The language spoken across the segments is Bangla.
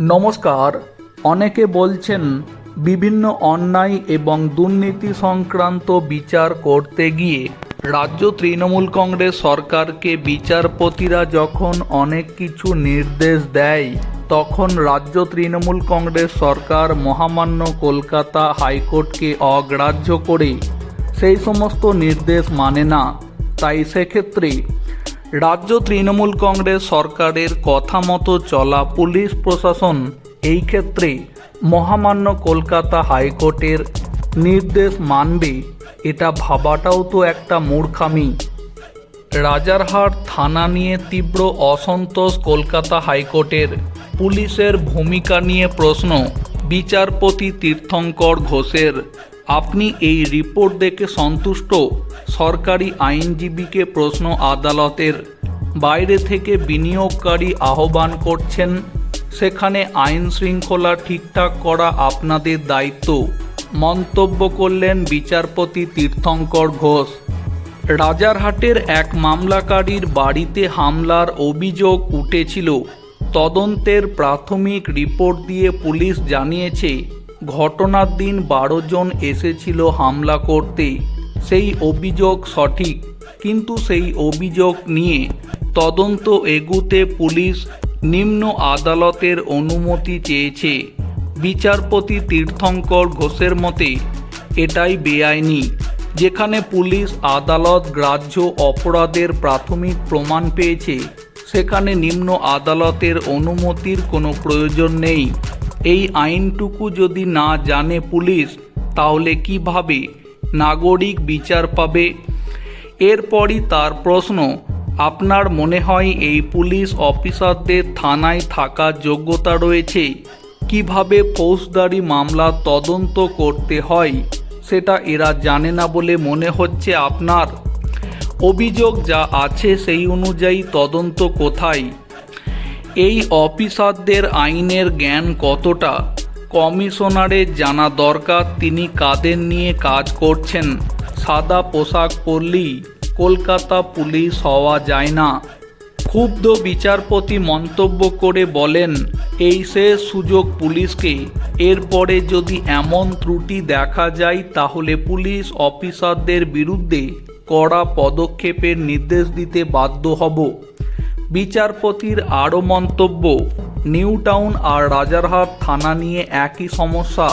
নমস্কার। অনেকে বলছেন, বিভিন্ন অন্যায় এবং দুর্নীতি সংক্রান্ত বিচার করতে গিয়ে রাজ্য তৃণমূল কংগ্রেস সরকারকে বিচারপতিরা যখন অনেক কিছু নির্দেশ দেয়, তখন রাজ্য তৃণমূল কংগ্রেস সরকার মহামান্য কলকাতা হাইকোর্টকে অগ্রাহ্য করে সেই সমস্ত নির্দেশ মানে না। তাই সেক্ষেত্রে রাজ্য তৃণমূল কংগ্রেস সরকারের কথা মতো চলা পুলিশ প্রশাসন এই ক্ষেত্রে মহামান্য কলকাতা হাইকোর্টের নির্দেশ মানবে, এটা ভাবাটাও তো একটা মূর্খামি। রাজারহাট থানা নিয়ে তীব্র অসন্তোষ কলকাতা হাইকোর্টের। পুলিশের ভূমিকা নিয়ে প্রশ্ন, বিচারপতি তীর্থঙ্কর ঘোষের। আপনি এই রিপোর্ট দেখে সন্তুষ্ট? সরকারি আইনজীবীকে প্রশ্ন আদালতের। বাইরে থেকে বিনিয়োগকারী আহ্বান করছেন, সেখানে আইন শৃঙ্খলা ঠিকঠাক করা আপনাদের দায়িত্ব। মন্তব্য করলেন বিচারপতি তীর্থঙ্কর ঘোষ। রাজারহাটের এক মামলাকারীর বাড়িতে হামলার অভিযোগ উঠেছিল। তদন্তের প্রাথমিক রিপোর্ট দিয়ে পুলিশ জানিয়েছে ঘটনার দিন বারো জন এসেছিল হামলা করতে। সেই অভিযোগ সঠিক, কিন্তু সেই অভিযোগ নিয়ে তদন্ত এগুতে পুলিশ নিম্ন আদালতের অনুমতি চেয়েছে। বিচারপতি তীর্থঙ্কর ঘোষের মতে, এটাই বেআইনি, যেখানে পুলিশ আদালত গ্রাহ্য অপরাধের প্রাথমিক প্রমাণ পেয়েছে। সেখানে নিম্ন আদালতের অনুমতির কোনো প্রয়োজন নেই। এই আইনটুকু যদি না জানে পুলিশ, তাহলে কীভাবে নাগরিক বিচার পাবে? এরপরই তার প্রশ্ন, আপনার মনে হয় এই পুলিশ অফিসারদের থানায় থাকার যোগ্যতা রয়েছে? কীভাবে ফৌজদারি মামলা তদন্ত করতে হয়? সেটা এরা জানে না বলে মনে হচ্ছে আপনার। অভিযোগ যা আছে সেই অনুযায়ী তদন্ত কোথায়? এই অফিসারদের আইনের জ্ঞান কতটা, কমিশনারের জানা দরকার, তিনি কাদের নিয়ে কাজ করছেন, সাদা পোশাক পরলেই কলকাতা পুলিশ হওয়া যায় না। ক্ষুব্ধ বিচারপতি মন্তব্য করে বলেন, এই শেষ সুযোগ পুলিশকে, এরপরে যদি এমন ত্রুটি দেখা যায় তাহলে পুলিশ অফিসারদের বিরুদ্ধে কড়া পদক্ষেপের নির্দেশ দিতে বাধ্য হব। বিচারপতির আরও মন্তব্য, নিউ টাউন আর রাজারহাট থানা নিয়ে একই সমস্যা।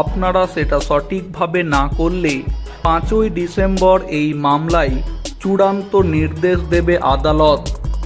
আপনারা সেটা সঠিকভাবে না করলে পাঁচই ডিসেম্বর এই মামলায় চূড়ান্ত নির্দেশ দেবে আদালত।